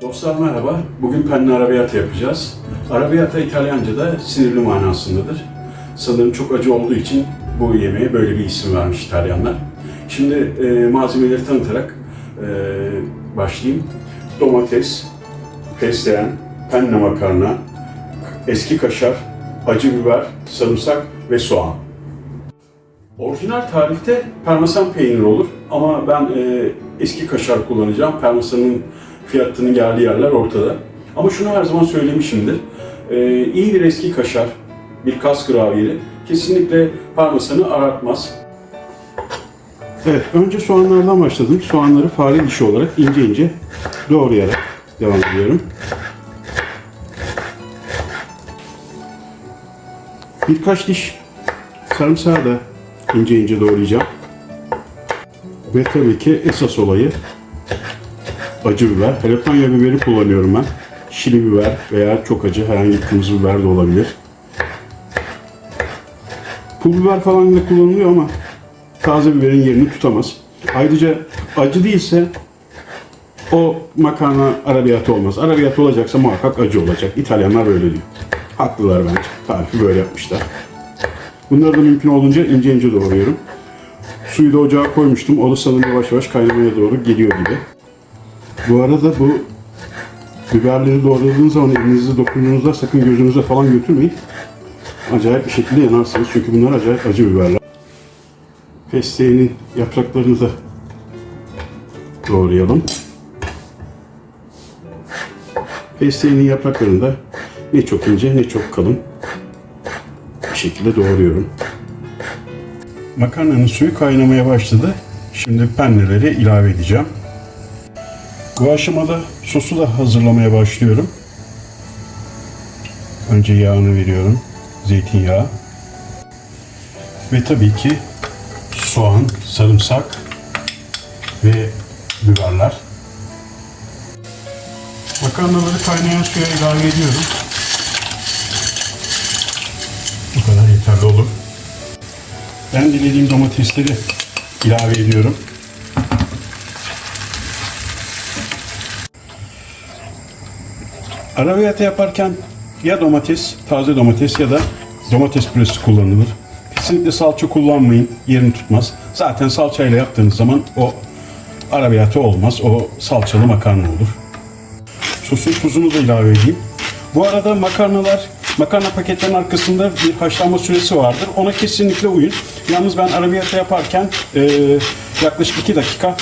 Dostlar merhaba. Bugün penne arrabbiata yapacağız. Arrabbiata İtalyanca'da sinirli manasındadır. Sanırım çok acı olduğu için bu yemeğe böyle bir isim vermiş İtalyanlar. Şimdi e, malzemeleri tanıtarak e, başlayayım. Domates, fesleğen, penne makarna, eski kaşar, acı biber, sarımsak ve soğan. Orijinal tarifte parmesan peyniri olur ama ben e, eski kaşar kullanacağım. Parmesanın fiyatının geldiği yerler ortada. Ama şunu her zaman söylemişimdir. E, iyi bir eski kaşar, bir kas gravyeri kesinlikle parmesanı aratmaz. Evet, önce soğanlardan başladım. Soğanları fare dişi olarak ince ince doğrayarak devam ediyorum. Birkaç diş sarımsağı da ince ince doğrayacağım. Ve tabii ki esas olayı acı biber. Jalapeno biberi kullanıyorum ben. Şili biber veya çok acı herhangi bir kırmızı biber de olabilir. Pul biber falan da kullanılıyor ama taze biberin yerini tutamaz. Ayrıca acı değilse o makarna arabiyatı olmaz. Arabiyatı olacaksa muhakkak acı olacak. İtalyanlar böyle diyor. Haklılar bence. Tarifi böyle yapmışlar. Bunları da mümkün olduğunca ince ince doğruyorum. Suyu da ocağa koymuştum. O da sanırım yavaş yavaş kaynamaya doğru geliyor gibi. Bu arada bu biberleri doğradığınız zaman elinizi dokunduğunuzda sakın gözünüze falan götürmeyin. Acayip bir şekilde yanarsınız çünkü bunlar acayip acı biberler. Fesleğenin yapraklarını da doğrayalım. Fesleğenin yapraklarını da ne çok ince ne çok kalın bir şekilde doğruyorum. Makarnanın suyu kaynamaya başladı. Şimdi penneleri ilave edeceğim. Bu aşamada sosu da hazırlamaya başlıyorum. Önce yağını veriyorum. Zeytinyağı. Ve tabii ki soğan, sarımsak ve biberler. Makarnaları kaynayan suya ilave ediyorum. Bu kadar yeterli olur. Ben dilediğim domatesleri ilave ediyorum. Arabiyata yaparken ya domates, taze domates ya da domates püresi kullanılır. Kesinlikle salça kullanmayın, yerini tutmaz. Zaten salçayla yaptığınız zaman o arabiyata olmaz, o salçalı makarna olur. Sosun tuzunu da ilave edeyim. Bu arada makarnalar, makarna paketlerin arkasında bir haşlanma süresi vardır. Ona kesinlikle uyun. Yalnız ben arabiyata yaparken e, yaklaşık 2 dakika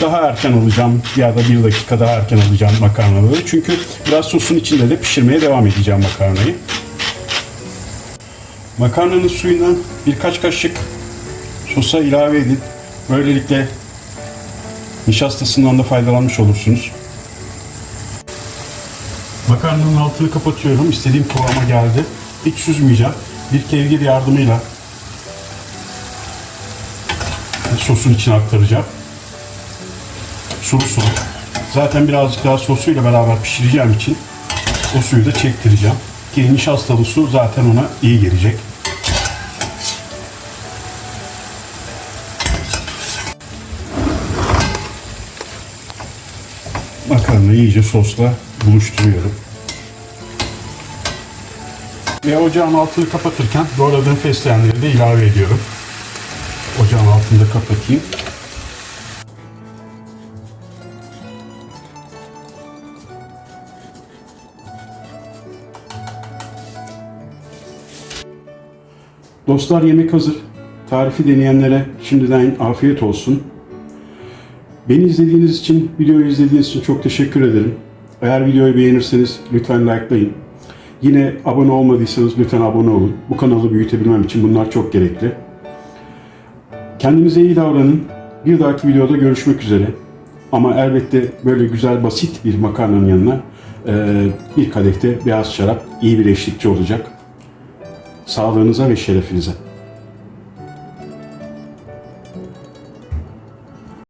daha erken alacağım ya da 1 dakika daha erken alacağım makarnaları. Çünkü biraz sosun içinde de pişirmeye devam edeceğim makarnayı. Makarnanın suyundan birkaç kaşık sosa ilave edin. Böylelikle nişastasından da faydalanmış olursunuz. Makarnanın altını kapatıyorum. İstediğim kıvama geldi. Hiç süzmeyeceğim. Bir kevgir yardımıyla sosun içine aktaracağım. Sulu sulu. Zaten birazcık daha sosuyla beraber pişireceğim için o suyu da çektireceğim. Ki nişastalı su zaten ona iyi gelecek. Makarnayı iyice sosla buluşturuyorum. Ve ocağın altını kapatırken doğradığım fesleğenleri de ilave ediyorum. Ocağın altını da kapatayım. Dostlar yemek hazır. Tarifi deneyenlere şimdiden afiyet olsun. Beni izlediğiniz için, videoyu izlediğiniz için çok teşekkür ederim. Eğer videoyu beğenirseniz lütfen likelayın. Yine abone olmadıysanız lütfen abone olun. Bu kanalı büyütebilmem için bunlar çok gerekli. Kendinize iyi davranın. Bir dahaki videoda görüşmek üzere. Ama elbette böyle güzel basit bir makarnanın yanına bir kadehte beyaz şarap iyi bir eşlikçi olacak. Sağlığınıza ve şerefinize.